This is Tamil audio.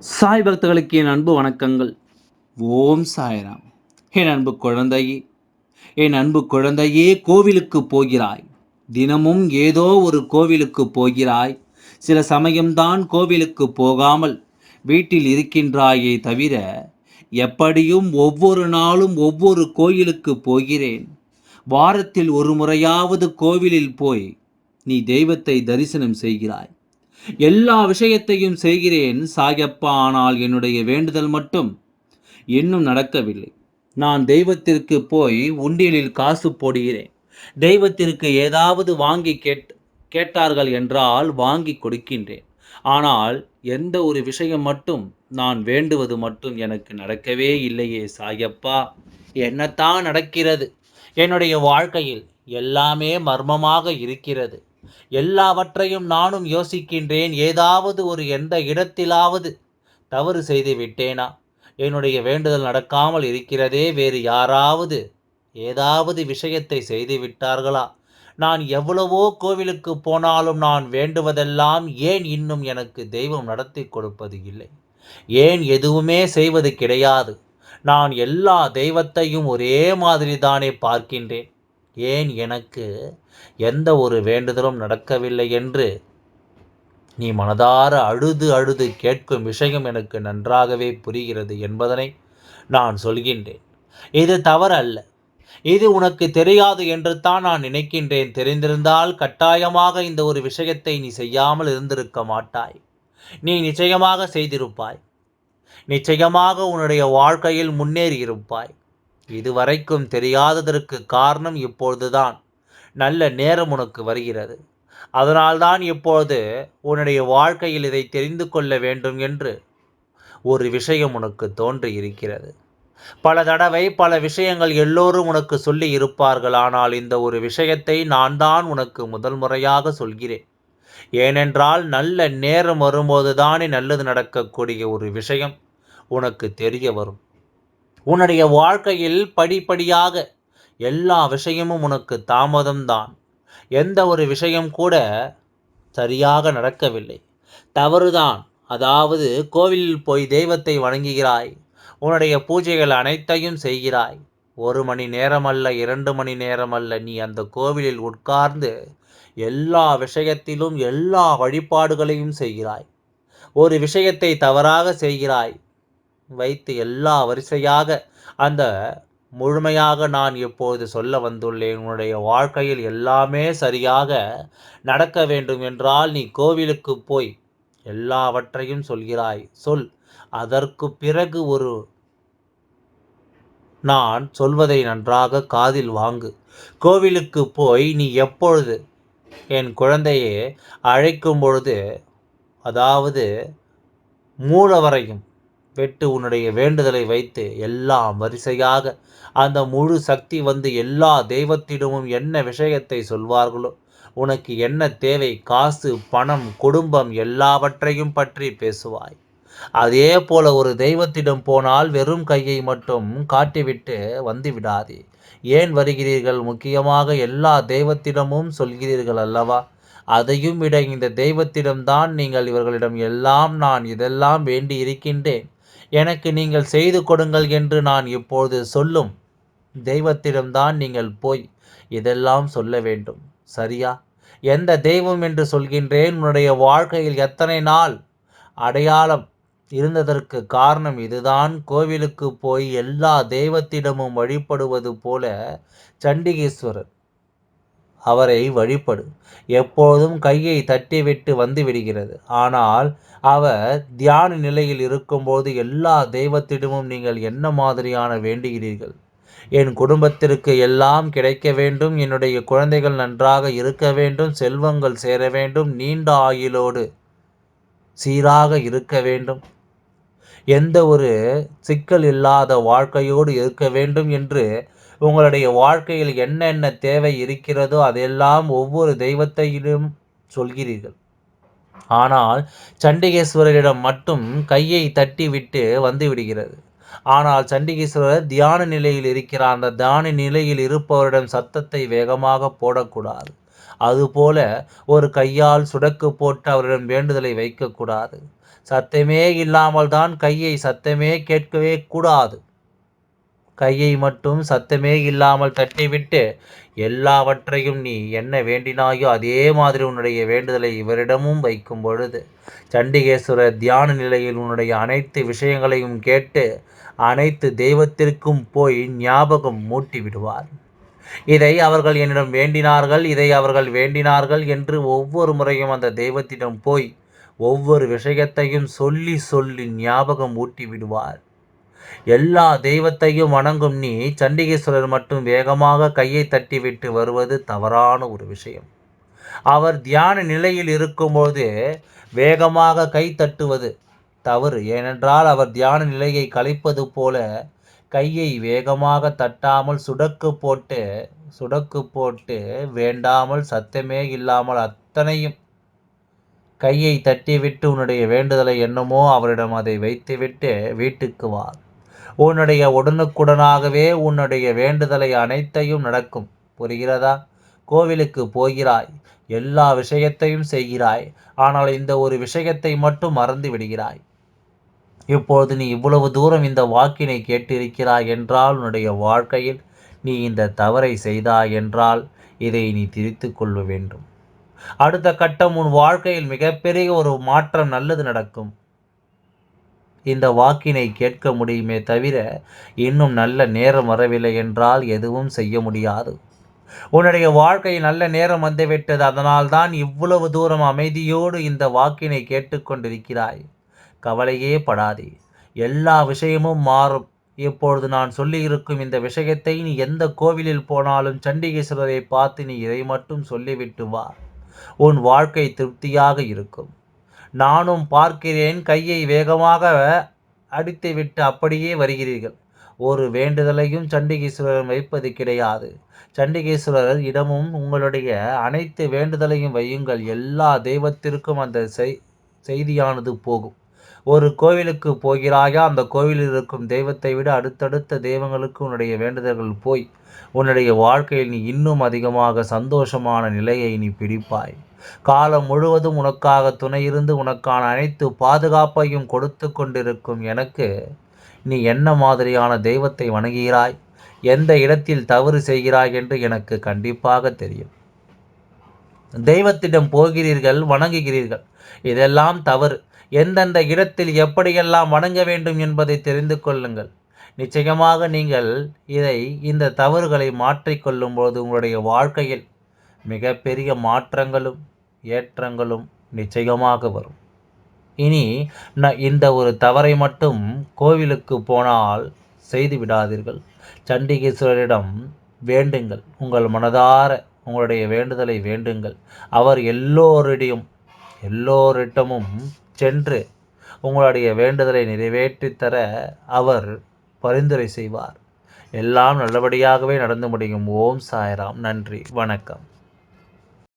சாய் பக்தர்களுக்கு என் அன்பு வணக்கங்கள். ஓம் சாய்ராம். என் அன்பு குழந்தையே என் அன்பு குழந்தையே கோவிலுக்கு போகிறாய். தினமும் ஏதோ ஒரு கோவிலுக்கு போகிறாய். சில சமயம்தான் கோவிலுக்கு போகாமல் வீட்டில் இருக்கின்றாயே தவிர எப்படியும் ஒவ்வொரு நாளும் ஒவ்வொரு கோயிலுக்கு போகிறேன். வாரத்தில் ஒரு முறையாவது கோவிலில் போய் நீ தெய்வத்தை தரிசனம் செய்கிறாய். எல்லா விஷயத்தையும் செய்கிறேன் சாயப்பா ஆனால் என்னுடைய வேண்டுதல் மட்டும் இன்னும் நடக்கவில்லை. நான் தெய்வத்திற்கு போய் உண்டியலில் காசு போடுகிறேன். தெய்வத்திற்கு ஏதாவது வாங்கி கேட் கேட்டார்கள் என்றால் வாங்கி கொடுக்கின்றேன். ஆனால் எந்த ஒரு விஷயம் மட்டும் நான் வேண்டுவது மட்டும் எனக்கு நடக்கவே இல்லையே சாயப்பா. என்னத்தான் நடக்கிறது? என்னுடைய வாழ்க்கையில் எல்லாமே மர்மமாக இருக்கிறது. எல்லாவற்றையும் நானும் யோசிக்கின்றேன். ஏதாவது ஒரு எந்த இடத்திலாவது தவறு செய்து விட்டேனா? என்னுடைய வேண்டுதல் நடக்காமல் இருக்கிறதே வேறு யாராவது ஏதாவது விஷயத்தை செய்து விட்டார்களா? நான் எவ்வளவோ கோவிலுக்கு போனாலும் நான் வேண்டுவதெல்லாம் ஏன் இன்னும் எனக்கு தெய்வம் நடத்தி கொடுப்பது இல்லை? ஏன் எதுவுமே செய்வது கிடையாது? நான் எல்லா தெய்வத்தையும் ஒரே மாதிரி தானே பார்க்கின்றேன். ஏன் எனக்கு எந்த ஒரு வேண்டுதலும் நடக்கவில்லை என்று நீ மனதார அழுது அழுது கேட்கும் விஷயம் எனக்கு நன்றாகவே புரிகிறது என்பதனை நான் சொல்கின்றேன். இது தவறல்ல. இது உனக்கு தெரியாது என்று தான் நான் நினைக்கின்றேன். தெரிந்திருந்தால் கட்டாயமாக இந்த ஒரு விஷயத்தை நீ செய்யாமல் இருந்திருக்க மாட்டாய். நீ நிச்சயமாக செய்திருப்பாய். நிச்சயமாக உன்னுடைய வாழ்க்கையில் முன்னேறி இருப்பாய் இதுவரைக்கும் தெரியாததற்கு காரணம் இப்பொழுதுதான். நல்ல நேரம் உனக்கு வருகிறது. அதனால்தான் இப்பொழுது உன்னுடைய வாழ்க்கையில் இதை தெரிந்து கொள்ள வேண்டும் என்று ஒரு விஷயம் உனக்கு தோன்றி இருக்கிறது பல தடவை பல விஷயங்கள் எல்லோரும் உனக்கு சொல்லி இருப்பார்கள் ஆனால் இந்த ஒரு விஷயத்தை நான் தான் உனக்கு முதல் முறையாக சொல்கிறேன். ஏனென்றால் நல்ல நேரம் வரும்போது தானே நல்லது நடக்கக்கூடிய ஒரு விஷயம் உனக்கு தெரிய வரும். உன்னுடைய வாழ்க்கையில் படிப்படியாக எல்லா விஷயமும் உனக்கு தாமதம்தான். எந்த ஒரு விஷயம் கூட சரியாக நடக்கவில்லை. தவறுதான். அதாவது கோவிலில் போய் தெய்வத்தை வணங்குகிறாய். உன்னுடைய பூஜைகள் அனைத்தையும் செய்கிறாய். ஒரு மணி நேரம் அல்ல இரண்டு மணி நேரம் அல்ல நீ அந்த கோவிலில் உட்கார்ந்து எல்லா விஷயத்திலும் எல்லா வழிபாடுகளையும் செய்கிறாய். ஒரு விஷயத்தை தவறாக செய்கிறாய். வைத்து எல்லா வரிசையாக அந்த முழுமையாக நான் இப்போது சொல்ல வந்துள்ளேன். உன்னுடைய வாழ்க்கையில் எல்லாமே சரியாக நடக்க வேண்டும் என்றால் நீ கோவிலுக்கு போய் எல்லாவற்றையும் சொல்கிறாய். சொல். அதற்கு பிறகு ஒரு நான் சொல்வதை நன்றாக காதில் வாங்கு. கோவிலுக்கு போய் நீ எப்பொழுது என் குழந்தையை அழைக்கும் பொழுது அதாவது மூலவரையும் பெற்று உன்னுடைய வேண்டுதலை வைத்து எல்லாம் வரிசையாக அந்த முழு சக்தி வந்து எல்லா தெய்வத்திடமும் என்ன விஷயத்தை சொல்வார்களோ உனக்கு என்ன தேவை? காசு பணம் குடும்பம் எல்லாவற்றையும் பற்றி பேசுவாய். அதே போல ஒரு தெய்வத்திடம் போனால் வெறும் கையை மட்டும் காட்டிவிட்டு வந்து விடாதே. ஏன் வருகிறீர்கள்? முக்கியமாக எல்லா தெய்வத்திடமும் சொல்கிறீர்கள் அல்லவா? அதையும் விட இந்த தெய்வத்திடம்தான் நீங்கள் இவர்களிடம் எல்லாம் நான் இதெல்லாம் வேண்டி இருக்கின்றேன் எனக்கு நீங்கள் செய்து கொடுங்கள் என்று நான் இப்போது சொல்லும். தெய்வத்திடம்தான் நீங்கள் போய் இதெல்லாம் சொல்ல வேண்டும். சரியா? எந்த தெய்வம் என்று சொல்கின்றேன் உன்னுடைய வாழ்க்கையில் எத்தனை நாள் அடையாளம் இருந்ததற்கு காரணம் இதுதான். கோவிலுக்கு போய் எல்லா தெய்வத்திடமும் வழிபடுவது போல சண்டிகேஸ்வரர் அவரை வழிபடு. எப்போதும் கையை தட்டிவிட்டு வந்து விடுகிறது ஆனால் அவர் தியான நிலையில் இருக்கும்போது எல்லா தெய்வத்திடமும் நீங்கள் என்ன மாதிரியான வேண்டுகிறீர்கள்? என் குடும்பத்திற்கு எல்லாம் கிடைக்க வேண்டும். என்னுடைய குழந்தைகள் நன்றாக இருக்க வேண்டும். செல்வங்கள் சேர வேண்டும். நீண்ட ஆயுளோடு சீராக இருக்க வேண்டும். எந்த ஒரு சிக்கல் இல்லாத வாழ்க்கையோடு இருக்க வேண்டும் என்று உங்களுடைய வாழ்க்கையில் என்னென்ன தேவை இருக்கிறதோ அதெல்லாம் ஒவ்வொரு தெய்வத்தையிலும் சொல்கிறீர்கள். ஆனால் சண்டிகேஸ்வரரிடம் மட்டும் கையை தட்டி விட்டு வந்து விடுகிறது ஆனால் சண்டிகேஸ்வரர் தியான நிலையில் இருக்கிறார். அந்த தியான நிலையில் இருப்பவரிடம் சத்தத்தை வேகமாக போடக்கூடாது. அதுபோல ஒரு கையால் சுடக்கு போட்டு அவரிடம் வேண்டுதலை வைக்கக்கூடாது. சத்தமே இல்லாமல் தான் கையை சத்தமே கேட்கவே கூடாது. கையை மட்டும் சத்தமே இல்லாமல் தட்டிவிட்டு எல்லாவற்றையும் நீ என்ன வேண்டினாயோ அதே மாதிரி உன்னுடைய வேண்டுதலை இவரிடமும் வைக்கும் பொழுது சண்டிகேஸ்வரர் தியான நிலையில் உன்னுடைய அனைத்து விஷயங்களையும் கேட்டு அனைத்து தெய்வத்திற்கும் போய் ஞாபகம் மூட்டி விடுவார் இதை அவர்கள் என்னிடம் வேண்டினார்கள் இதை அவர்கள் வேண்டினார்கள் என்று ஒவ்வொரு முறையும் அந்த தெய்வத்திடம் போய் ஒவ்வொரு விஷயத்தையும் சொல்லி சொல்லி ஞாபகம் ஊட்டி விடுவார் எல்லா தெய்வத்தையும் வணங்கும் நீ சண்டிகேஸ்வரர் மட்டும் வேகமாக கையை தட்டிவிட்டு வருவது தவறான ஒரு விஷயம். அவர் தியான நிலையில் இருக்கும்போது வேகமாக கை தட்டுவது தவறு. ஏனென்றால் அவர் தியான நிலையை கலைப்பது போல கையை வேகமாக தட்டாமல் சுடக்கு போட்டு சுடக்கு போட்டு வேண்டாமல் சத்தமே இல்லாமல் அத்தனையும் கையை தட்டிவிட்டு உன்னுடைய வேண்டுதலை என்னமோ அவரிடம் அதை வைத்துவிட்டு வீட்டுக்கு வா. உன்னுடைய உடனுக்குடனாகவே உன்னுடைய வேண்டுதலை அனைத்தையும் நடக்கும். புரிகிறதா? கோவிலுக்கு போகிறாய். எல்லா விஷயத்தையும் செய்கிறாய். ஆனால் இந்த ஒரு விஷயத்தை மட்டும் மறந்து விடுகிறாய். இப்பொழுது நீ இவ்வளவு தூரம் இந்த வாக்கினை கேட்டிருக்கிறாய் என்றால் உன்னுடைய வாழ்க்கையில் நீ இந்த தவறை செய்தாய் என்றால் இதை நீ திரித்து கொள்ள வேண்டும். அடுத்த கட்டம் உன் வாழ்க்கையில் மிகப்பெரிய ஒரு மாற்றம் நல்லது நடக்கும். இந்த வாக்கினை கேட்க முடியுமே தவிர இன்னும் நல்ல நேரம் வரவில்லை என்றால் எதுவும் செய்ய முடியாது. உன்னுடைய வாழ்க்கையில் நல்ல நேரம் வந்துவிட்டது அதனால்தான் இவ்வளவு தூரம் அமைதியோடு இந்த வாக்கினை கேட்டுக்கொண்டிருக்கிறாய். கவலையே படாதே. எல்லா விஷயமும் மாறும். இப்பொழுது நான் சொல்லியிருக்கும் இந்த விஷயத்தை நீ எந்த கோவிலில் போனாலும் சண்டிகேஸ்வரரை பார்த்து நீ இதை மட்டும் சொல்லிவிட்டு வா. உன் வாழ்க்கை திருப்தியாக இருக்கும். நானும் பார்க்கிறேன் கையை வேகமாக அடித்துவிட்டு அப்படியே வருகிறீர்கள். ஒரு வேண்டுதலையும் சண்டிகேஸ்வரர் வைப்பது கிடையாது. சண்டிகேஸ்வரர் இடமும் உங்களுடைய அனைத்து வேண்டுதலையும் வையுங்கள். எல்லா தெய்வத்திற்கும் அந்த செய் செய்தியானது போகும். ஒரு கோவிலுக்கு போகிறாயா? அந்த கோவிலில் இருக்கும் தெய்வத்தை விட அடுத்தடுத்த தெய்வங்களுக்கு உன்னுடைய வேண்டுதல்கள் போய் உன்னுடைய வாழ்க்கையில் நீ இன்னும் அதிகமாக சந்தோஷமான நிலையை நீ பிடிப்பாய். காலம் முழுவதும் உனக்காக துணையிருந்து உனக்கான அனைத்து பாதுகாப்பையும் கொடுத்து கொண்டிருக்கும் எனக்கு நீ என்ன மாதிரியான தெய்வத்தை வணங்குகிறாய்? எந்த இடத்தில் தவறு செய்கிறாய் என்று எனக்கு கண்டிப்பாக தெரியும். தெய்வத்திடம் போகிறீர்கள் வணங்குகிறீர்கள். இதெல்லாம் தவறு. எந்தெந்த இடத்தில் எப்படியெல்லாம் வணங்க வேண்டும் என்பதை தெரிந்து கொள்ளுங்கள். நிச்சயமாக நீங்கள் இதை இந்த தவறுகளை மாற்றிக்கொள்ளும்போது உங்களுடைய வாழ்க்கையில் மிகப்பெரிய மாற்றங்களும் ஏற்றங்களும் நிச்சயமாக வரும். இனி நான் இந்த ஒரு தவறை மட்டும் கோவிலுக்கு போனால் செய்து விடாதீர்கள். சண்டிகேஸ்வரரிடம் வேண்டுங்கள். உங்கள் மனதார உங்களுடைய வேண்டுதலை வேண்டுங்கள். அவர் எல்லோரிடையும் எல்லோரிடமும் சென்று உங்களுடைய வேண்டுதலை நிறைவேற்றித்தர அவர் பரிந்துரை செய்வார். எல்லாம் நல்லபடியாகவே நடந்து முடியும். ஓம் சாய்ராம். நன்றி. வணக்கம்.